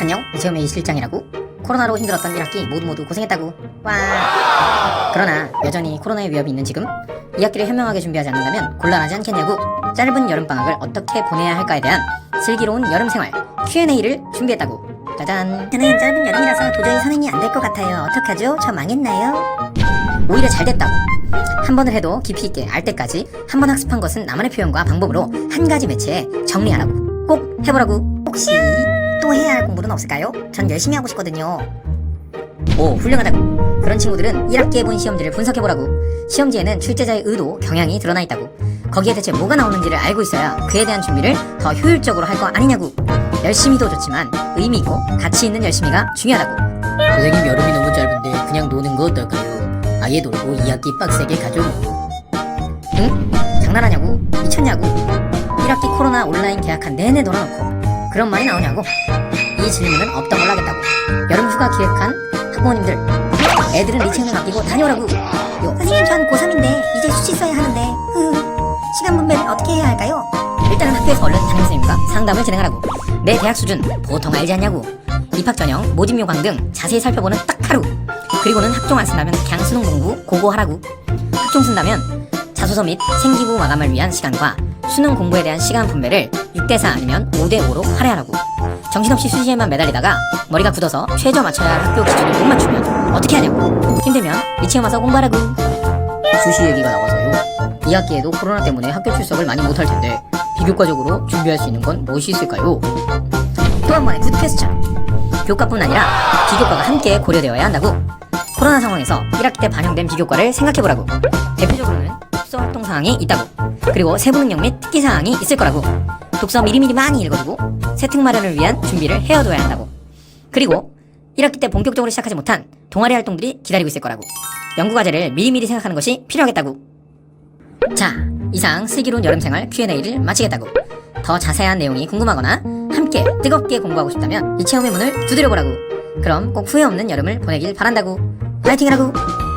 안녕 이재hom의 이실장이라고? 코로나로 힘들었던 1학기 모두 모두 고생했다고. 와. 그러나 여전히 코로나의 위협이 있는 지금 2학기를 현명하게 준비하지 않는다면 곤란하지 않겠냐고. 짧은 여름방학을 어떻게 보내야 할까에 대한 슬기로운 여름생활 Q&A를 준비했다고. 짜잔. 저는 짧은 여름이라서 도저히 선행이 안 될 것 같아요. 어떡하죠? 저 망했나요? 오히려 잘 됐다고. 한 번을 해도 깊이 있게 알 때까지 한 번 학습한 것은 나만의 표현과 방법으로 한 가지 매체에 정리하라고. 꼭 해보라고. 혹시 또 해야 할 공부는 없을까요? 전 열심히 하고 싶거든요. 오 훌륭하다고 그런 친구들은 1학기에 본 시험지를 분석해보라고 시험지에는 출제자의 의도, 경향이 드러나 있다고 거기에 대체 뭐가 나오는지를 알고 있어야 그에 대한 준비를 더 효율적으로 할 거 아니냐고 열심히도 좋지만 의미 있고 가치 있는 열심히가 중요하다고 선생님 여름이 너무 짧은데 그냥 노는 거 어떨까요? 아예 놀고 2학기 빡세게 가죠 응? 장난하냐고? 미쳤냐고? 1학기 코로나 온라인 계약한 내내 놀아놓고 그런 말이 나오냐고? 이 질문은 없던 걸로 하겠다고. 여름 휴가 기획한 학부모님들 애들은 리체는 아끼고 다녀오라고. 요 선생님 전 고3인데 이제 수시 써야 하는데. 흐, 시간 분배를 어떻게 해야 할까요? 일단은 학교에서 얼른 담임선생님과 상담을 진행하라고. 내 대학 수준 보통 알지 않냐고. 입학 전형 모집 요강 등 자세히 살펴보는 딱 하루. 그리고는 학종 안 쓴다면 그냥 수능 공부 고고하라고. 학종 쓴다면 자소서 및 생기부 마감을 위한 시간과 수능 공부에 대한 시간 분배를 6대4 아니면 5대5로 할애하라고. 정신없이 수시에만 매달리다가 머리가 굳어서 최저 맞춰야 할 학교 기준을 못 맞추면 어떻게 하냐고. 힘들면 미치어 와서 공부하라고. 수시 얘기가 나와서요. 2학기에도 코로나 때문에 학교 출석을 많이 못할 텐데 비교과적으로 준비할 수 있는 건 무엇이 있을까요? 또 한 번의 굿 퀘스천. 교과뿐 아니라 비교과가 함께 고려되어야 한다고. 코로나 상황에서 1학기 때 반영된 비교과를 생각해보라고. 대표적으로는 독서 활동 사항이 있다고 그리고 세부 능력 및 특기 사항이 있을 거라고 독서 미리미리 많이 읽어두고 세특 마련을 위한 준비를 해어둬야 한다고 그리고 1학기 때 본격적으로 시작하지 못한 동아리 활동들이 기다리고 있을 거라고 연구 과제를 미리미리 생각하는 것이 필요하겠다고 자, 이상 슬기로운 여름생활 Q&A를 마치겠다고. 더 자세한 내용이 궁금하거나 함께 뜨겁게 공부하고 싶다면 이 체험의 문을 두드려보라고. 그럼 꼭 후회 없는 여름을 보내길 바란다고. 파이팅이라고.